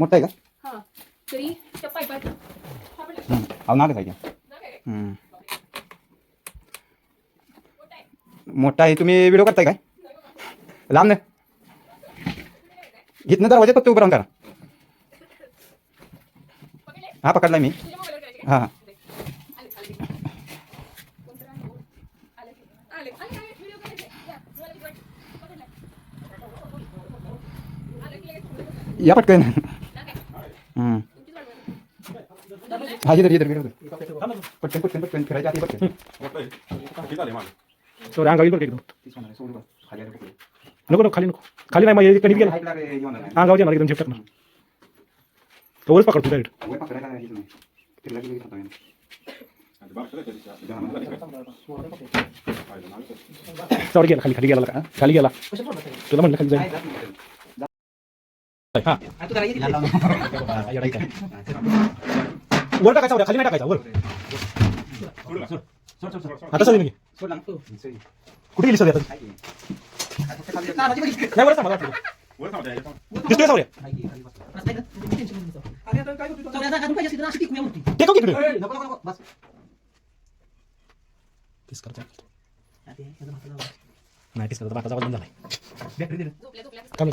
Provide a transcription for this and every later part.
मोठा आहे का? हा. तरी त्या पाईपात हा पण हं. अहो नागच आहे की. काय हं. मोठा आहे. तुम्ही व्हिडिओ करताय काय? लांब ना इथनं दरवाज़ा फक्त उभं राहून करा. हा पकडला मी. तुझ्या मोबाईलवर करायचे हाँ हाँ. आले आले कोणतं राहिलं? आले. आले आले आले व्हिडिओ करायचे या, मला किती वाटतं? पकडलं. आलं की लगेच. या पटकन. हा इधर इधर इधर पर पटकन पटकन फिरायची आधी जाती है अंगावी कितना ले तीस सो सोडू बा. खाली आले नको नको खाली नको खाली नाही माझ्या कणिक गेला हाईट लागले, हे म्हणाले. अंगावर एकदम झेपटकणार कवरच पकडतो डायरेक्ट वर पकडायला नाही, हेच नाही. फिरला की लगेच हाताने. दहा मिनिटं. चढ गेला खाली खाली खाली खाली का? वर टाकायचा वर, खाली नाही टाकायचा वर आता सगळी म्हणजे कुठे गेली सगळी आता? नाही मला दिसतोय सावऱ्या. नाही बाकाचा बंद झालाय. कमी.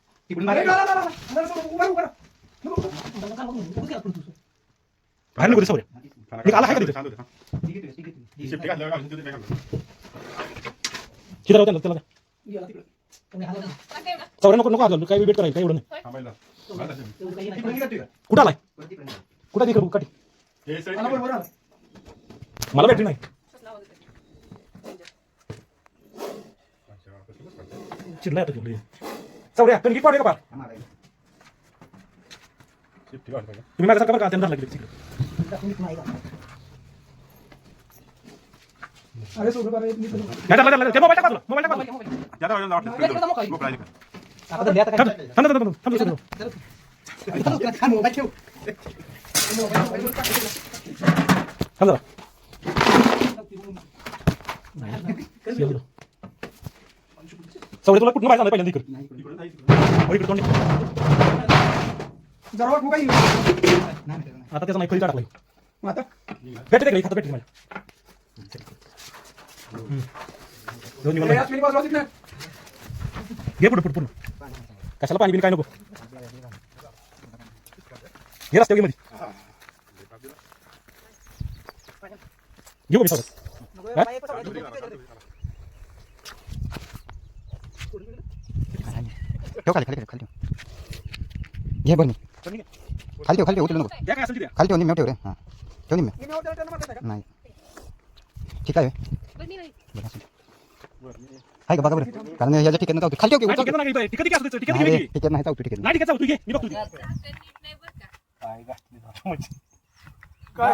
बाहेर नको सवऱ्या एक आला आहे का तिथे? ठीक आहे, ठीक आहे, ठीक आहे. हिला राहू त्याला? सवऱ्या नको नको आलो काय वेट करायचं काय एवढं नाही? कुठं आलाय. कुठं तिकडे? काठी. मला बॅटरी नाही. कसला आवाज येतोय? चिडलाय आता तिकडे सवऱ्या कणकी पाडू का. तुम्ही माझ्या सारखा बरं का त्यांना लागले तिकडे नाही, त्याला- त्याला- ते मोबाईल टाका तुला मोबाईल टाका तुला. थांब थांब थांब थांब थांब थांब मोबाईल ठेव. थांब जरा. सवडे तुला कुठून बाहेर पहिल्यांदा इकडे. इकडे. हो, इकडे तोंड इकडे. जरा वाट मोबाईल. नाही, नाही, नाही. आता त्याचा माईक टाकलाय मग आता? भेटते तिकडे खाता भेटते नाही. घे पुढे पुढे पूर्ण कशाला पाणी बिन काय नको घे रस्त्यावर घे मध्ये घेऊ मी सगळं ठेव खाली खाली खाली खाली ठेव घे बरं मी. खाली ठेव खाली ठेव उचलू नको द्या काय असेल ते द्या. खाली ठेव निम्मे ठेव रे हां ठेव निम्मे नाही ठीक आहे बरं, मी नाही. बरं, दे. आहे का बघा बरं कारण याच्या ठिकाणी जाऊ खाली ठेव की नाही, उचल. तिकीट नाही घे, तिकीट किती असतं? तिकीट नाही घे रे, की. ठिकाण नाही जाऊ तू ठिकाणी नाही तिकीट जाऊ, तू घे मी बघतो ते. रास्ता नीट नाही बरं का? काय काय?